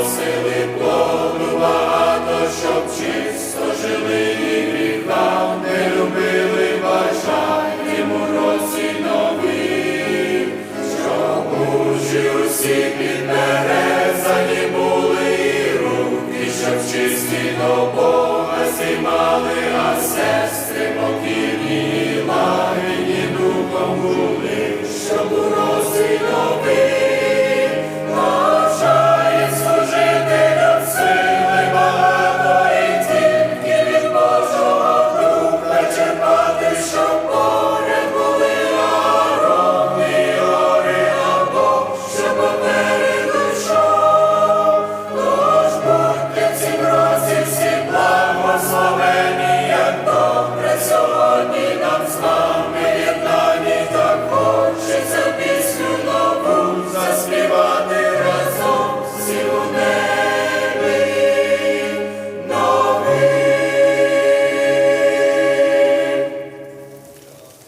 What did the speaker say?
для плоду багато, щоб чисто жили і гріха не любили бажання йому році нові, щоб мужі усі підберезані були і руки, щоб чисті до Бога зіймали